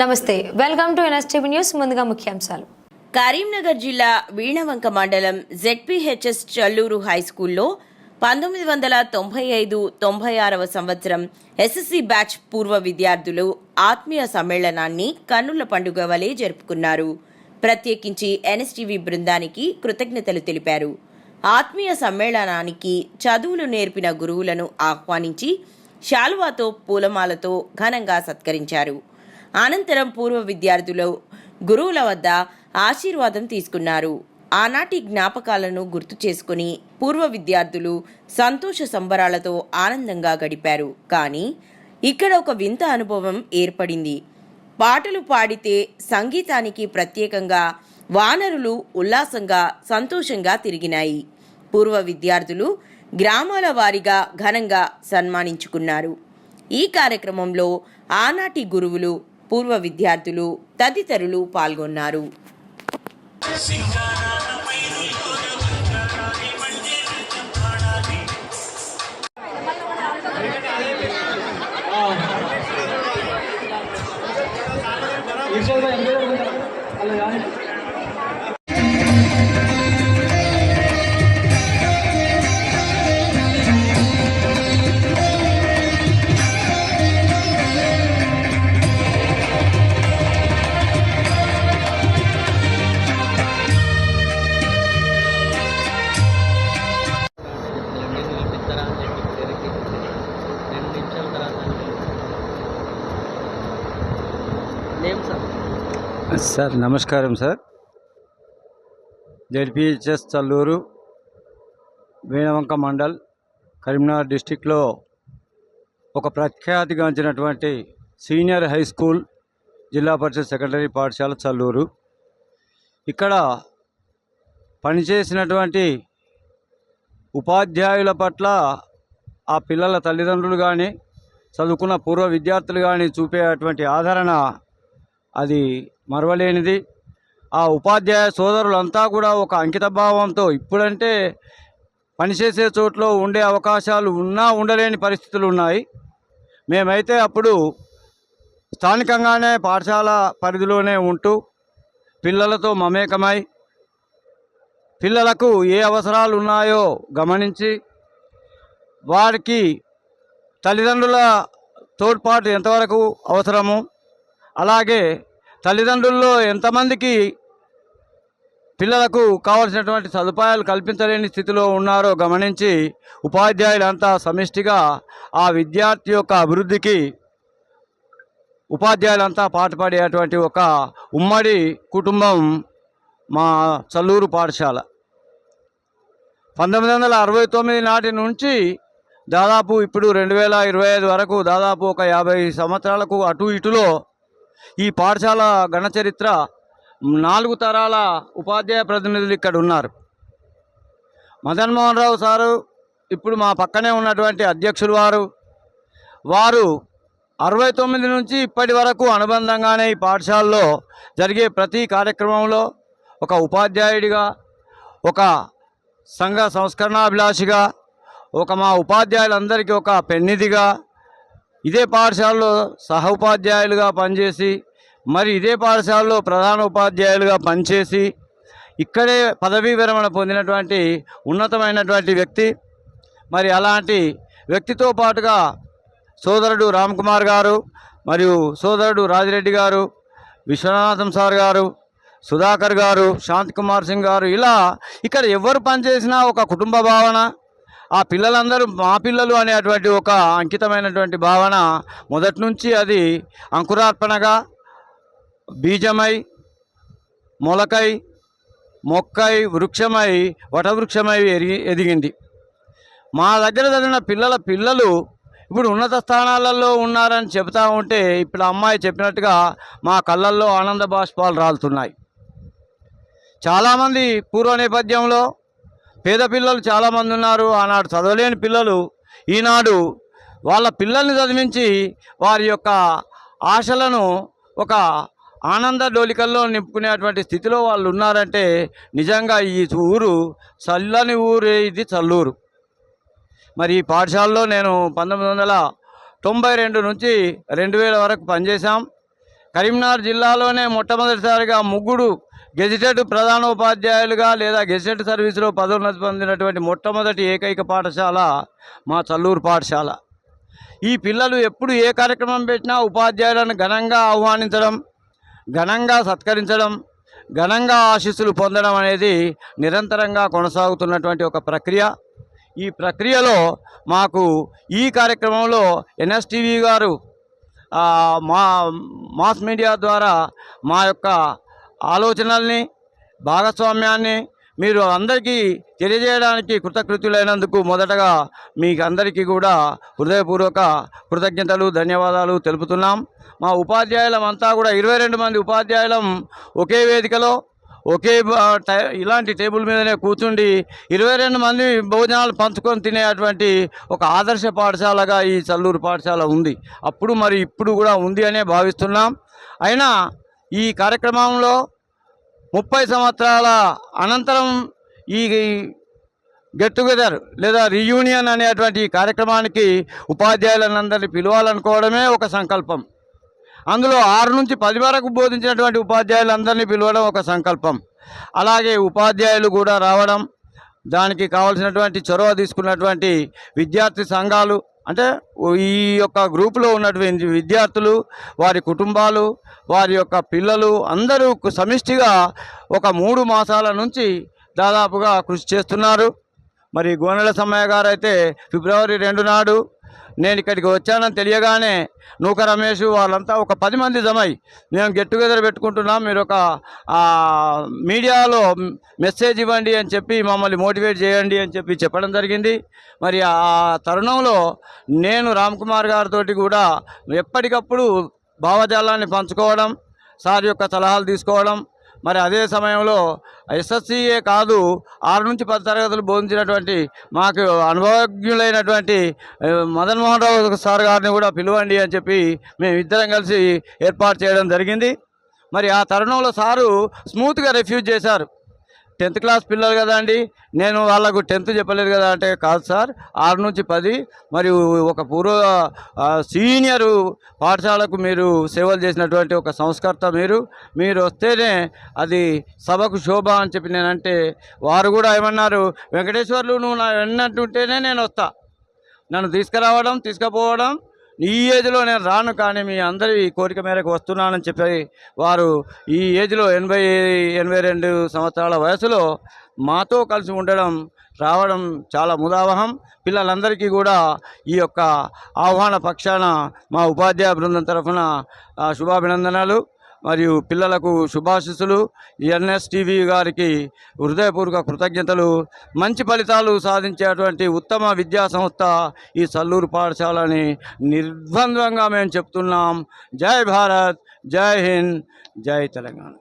నమస్తే welcome to NSTV news ముందుగా ముఖ్యాంశాలు. కరీంనగర్ జిల్లా వీణవంక మండలం జెడ్పీహెచ్ఎస్ చల్లూరు హైస్కూల్లో పంతొమ్మిది వందల తొంభై ఐదు తొంభై ఆరవ సంవత్సరం ఎస్ఎస్సి బ్యాచ్ పూర్వ విద్యార్థులు ఆత్మీయ సమ్మేళనాన్ని కన్నుల పండుగ వలె జరుపుకున్నారు. ప్రత్యేకించి ఎన్ఎస్టీవీ బృందానికి కృతజ్ఞతలు తెలిపారు. ఆత్మీయ సమ్మేళనానికి చదువులు నేర్పిన గురువులను ఆహ్వానించి శాలువాతో పూలమాలతో ఘనంగా సత్కరించారు. అనంతరం పూర్వ విద్యార్థులు గురువుల వద్ద ఆశీర్వాదం తీసుకున్నారు. ఆనాటి జ్ఞాపకాలను గుర్తు చేసుకుని పూర్వ విద్యార్థులు సంతోష సంబరాలతో ఆనందంగా గడిపారు. కానీ ఇక్కడ ఒక వింత అనుభవం ఏర్పడింది. పాటలు పాడితే సంగీతానికి ప్రత్యేకంగా వానరులు ఉల్లాసంగా సంతోషంగా తిరిగినాయి. పూర్వ విద్యార్థులు గ్రామాల వారీగా ఘనంగా సన్మానించుకున్నారు. ఈ కార్యక్రమంలో ఆనాటి గురువులు పూర్వ విద్యార్థులు తదితరులు పాల్గొన్నారు. Luggage sir? నమస్కారం సార్. జెడ్పిహెచ్ఎస్ చల్లూరు వీణవంక మండల్ కరీంనగర్ డిస్టిక్లో ఒక ప్రఖ్యాతిగాంచినటువంటి సీనియర్ హై స్కూల్ జిల్లా పరిషత్ సెకండరీ పాఠశాల చల్లూరు. ఇక్కడ పనిచేసినటువంటి ఉపాధ్యాయుల పట్ల ఆ పిల్లల తల్లిదండ్రులు కానీ చదువుకున్న పూర్వ విద్యార్థులు కానీ చూపేటువంటి ఆదరణ అది మరవలేనిది. ఆ ఉపాధ్యాయ సోదరులంతా కూడా ఒక అంకితభావంతో ఇప్పుడంటే పనిచేసే చోట్లో ఉండే అవకాశాలు ఉన్నా ఉండలేని పరిస్థితులు ఉన్నాయి. మేమైతే అప్పుడు స్థానికంగానే పాఠశాల పరిధిలోనే ఉంటూ పిల్లలతో మమేకమై పిల్లలకు ఏ అవసరాలు ఉన్నాయో గమనించి వారికి తల్లిదండ్రుల తోడ్పాటు ఎంతవరకు అవసరము అలాగే తల్లిదండ్రుల్లో ఎంతమందికి పిల్లలకు కావలసినటువంటి సదుపాయాలు కల్పించలేని స్థితిలో ఉన్నారో గమనించి ఉపాధ్యాయులంతా సమిష్టిగా ఆ విద్యార్థి యొక్క అభివృద్ధికి ఉపాధ్యాయులంతా పాటుపడేటువంటి ఒక ఉమ్మడి కుటుంబం మా చల్లూరు పాఠశాల. పంతొమ్మిది వందల అరవై తొమ్మిది నాటి నుంచి దాదాపు ఇప్పుడు రెండు వేల ఇరవై ఐదు వరకు దాదాపు ఒక యాభై సంవత్సరాలకు అటు ఇటులో ఈ పాఠశాల ఘనచరిత్ర నాలుగు తరాల ఉపాధ్యాయ ప్రతినిధులు ఇక్కడ ఉన్నారు. మదన్ మోహన్ రావు సారు ఇప్పుడు మా పక్కనే ఉన్నటువంటి అధ్యక్షులు వారు. వారు అరవై తొమ్మిది నుంచి ఇప్పటి వరకు అనుబంధంగానే ఈ పాఠశాలలో జరిగే ప్రతి కార్యక్రమంలో ఒక ఉపాధ్యాయుడిగా ఒక సంఘ సంస్కరణాభిలాషిగా ఒక మా ఉపాధ్యాయులందరికీ ఒక పెన్నిధిగా ఇదే పాఠశాలలో సహ ఉపాధ్యాయులుగా పనిచేసి మరి ఇదే పాఠశాలలో ప్రధాన ఉపాధ్యాయులుగా పనిచేసి ఇక్కడే పదవీ విరమణ పొందినటువంటి ఉన్నతమైనటువంటి వ్యక్తి మరి అలాంటి వ్యక్తితో పాటుగా సోదరుడు రామ్ కుమార్ గారు మరియు సోదరుడు రాజిరెడ్డి గారు విశ్వనాథం సార్ గారు సుధాకర్ గారు శాంత్ కుమార్ సింగ్ గారు ఇలా ఇక్కడ ఎవరు పనిచేసినా ఒక కుటుంబ భావన ఆ పిల్లలందరూ మా పిల్లలు అనేటువంటి ఒక అంకితమైనటువంటి భావన మొదటి నుంచి అది అంకురార్పణగా బీజమై మొలకై మొక్కై వృక్షమై వటవృక్షమై ఎరిగి ఎదిగింది. మా దగ్గర చదివిన పిల్లల పిల్లలు ఇప్పుడు ఉన్నత స్థానాలలో ఉన్నారని చెబుతా ఉంటే ఇప్పుడు అమ్మాయి చెప్పినట్టుగా మా కళ్ళల్లో ఆనంద బాష్పాలు రాలుతున్నాయి. చాలామంది పూర్వ నేపథ్యంలో పేద పిల్లలు చాలామంది ఉన్నారు. ఆనాడు చదవలేని పిల్లలు. ఈనాడు వాళ్ళ పిల్లల్ని చదివించి వారి యొక్క ఆశలను ఒక ఆనంద డోలికల్లో నింపుకునేటువంటి స్థితిలో వాళ్ళు ఉన్నారంటే నిజంగా ఈ ఊరు చల్లని ఊరే ఇది చల్లూరు. మరి ఈ పాఠశాలలో నేను పంతొమ్మిది వందల తొంభై రెండు నుంచి రెండు వేల వరకు పనిచేశాం. కరీంనగర్ జిల్లాలోనే మొట్టమొదటిసారిగా ముగ్గురు గెజిటెడ్ ప్రధానోపాధ్యాయులుగా లేదా గెజిటెడ్ సర్వీసులో పదోన్నతి పొందినటువంటి మొట్టమొదటి ఏకైక పాఠశాల మా చల్లూరు పాఠశాల. ఈ పిల్లలు ఎప్పుడు ఏ కార్యక్రమం పెట్టినా ఉపాధ్యాయులను ఘనంగా ఆహ్వానించడం ఘనంగా సత్కరించడం ఘనంగా ఆశీస్సులు పొందడం అనేది నిరంతరంగా కొనసాగుతున్నటువంటి ఒక ప్రక్రియ. ఈ ప్రక్రియలో మాకు ఈ కార్యక్రమంలో ఎన్ఎస్టీవీ గారు మా మాస్ మీడియా ద్వారా మా యొక్క ఆలోచనల్ని భాగస్వామ్యాన్ని మీరు అందరికీ తెలియజేయడానికి కృతకృత్యులైనందుకు మొదటగా మీకు అందరికీ కూడా హృదయపూర్వక కృతజ్ఞతలు ధన్యవాదాలు తెలుపుతున్నాం. మా ఉపాధ్యాయులం అంతా కూడా ఇరవై రెండు మంది ఉపాధ్యాయులం ఒకే వేదికలో ఒకే ఇలాంటి టేబుల్ మీదనే కూర్చుండి ఇరవై రెండు మంది భోజనాలు పంచుకొని తినేటువంటి ఒక ఆదర్శ పాఠశాలగా ఈ చల్లూరు పాఠశాల ఉంది. అప్పుడు మరి ఇప్పుడు కూడా ఉంది అనే భావిస్తున్నాం. అయినా ఈ కార్యక్రమంలో ముప్పై సంవత్సరాల అనంతరం ఈ గెట్ టుగెదర్ లేదా రీయూనియన్ అనేటువంటి కార్యక్రమానికి ఉపాధ్యాయులందరినీ పిలవాలనుకోవడమే ఒక సంకల్పం. అందులో ఆరు నుంచి పది వరకు బోధించినటువంటి ఉపాధ్యాయులందరినీ పిలవడం ఒక సంకల్పం. అలాగే ఉపాధ్యాయులు కూడా రావడం దానికి కావలసినటువంటి చొరవ తీసుకున్నటువంటి విద్యార్థి సంఘాలు అంటే ఈ యొక్క గ్రూపులో ఉన్నటువంటి విద్యార్థులు వారి కుటుంబాలు వారి యొక్క పిల్లలు అందరూ సమిష్టిగా ఒక మూడు మాసాల నుంచి దాదాపుగా కృషి చేస్తున్నారు. మరి గోనెల సమ్మయ్య గారు అయితే ఫిబ్రవరి రెండు నాడు నేను ఇక్కడికి వచ్చానని తెలియగానే నూక రమేష్ వాళ్ళంతా ఒక పది మంది జమై మేము గెట్ టుగెదర్ పెట్టుకుంటున్నాం మీరు ఒక మీడియాలో మెసేజ్ ఇవ్వండి అని చెప్పి మమ్మల్ని మోటివేట్ చేయండి అని చెప్పి చెప్పడం జరిగింది. మరి ఆ తరుణంలో నేను రామ్కుమార్ గారితోటి గారితో కూడా ఎప్పటికప్పుడు భావజాలాన్ని పంచుకోవడం సార్ యొక్క సలహాలు తీసుకోవడం మరి అదే సమయంలో ఎస్ఎస్సీఏ కాదు ఆరు నుంచి పది తరగతులు బోధించినటువంటి మాకు అనుభవజ్ఞులైనటువంటి మదన్ మోహన్ రావు సార్ గారిని కూడా పిలవండి అని చెప్పి మేము ఇద్దరం కలిసి ఏర్పాటు చేయడం జరిగింది. మరి ఆ తరుణంలో సారు స్మూత్గా రిఫ్యూజ్ చేశారు. టెన్త్ క్లాస్ పిల్లలు కదా అండి. నేను వాళ్ళకు టెన్త్ చెప్పలేదు కదా అంటే కాదు సార్. ఆరు నుంచి పది మరియు ఒక పూర్వ సీనియరు పాఠశాలకు మీరు సేవలు చేసినటువంటి ఒక సంస్కర్త మీరు. మీరు వస్తేనే అది సభకు శోభ అని చెప్పి నేనంటే వారు కూడా ఏమన్నారు వెంకటేశ్వర్లు నువ్వు నా వెన్నట్టుంటేనే నేను వస్తా. నన్ను తీసుకురావడం తీసుకుపోవడం ఈ ఏజ్లో నేను రాను కానీ మీ అందరి కోరిక మేరకు వస్తున్నానని చెప్పి వారు ఈ ఏజ్లో ఎనభై ఎనభై రెండు సంవత్సరాల వయసులో మాతో కలిసి ఉండడం రావడం చాలా ముదావహం. పిల్లలందరికీ కూడా ఈ యొక్క ఆహ్వాన పక్షాన మా ఉపాధ్యాయ బృందం తరఫున శుభాభినందనాలు. మరియు పిల్లలకు శుభాశిస్సులు. ఎన్ఎస్టీవీ గారికి హృదయపూర్వక కృతజ్ఞతలు. మంచి ఫలితాలు సాధించేటువంటి ఉత్తమ విద్యా సంస్థ ఈ సల్లూరు పాఠశాలని నిర్బంధంగా మేము చెప్తున్నాం. జై భారత్ జై హింద్ జై తెలంగాణ.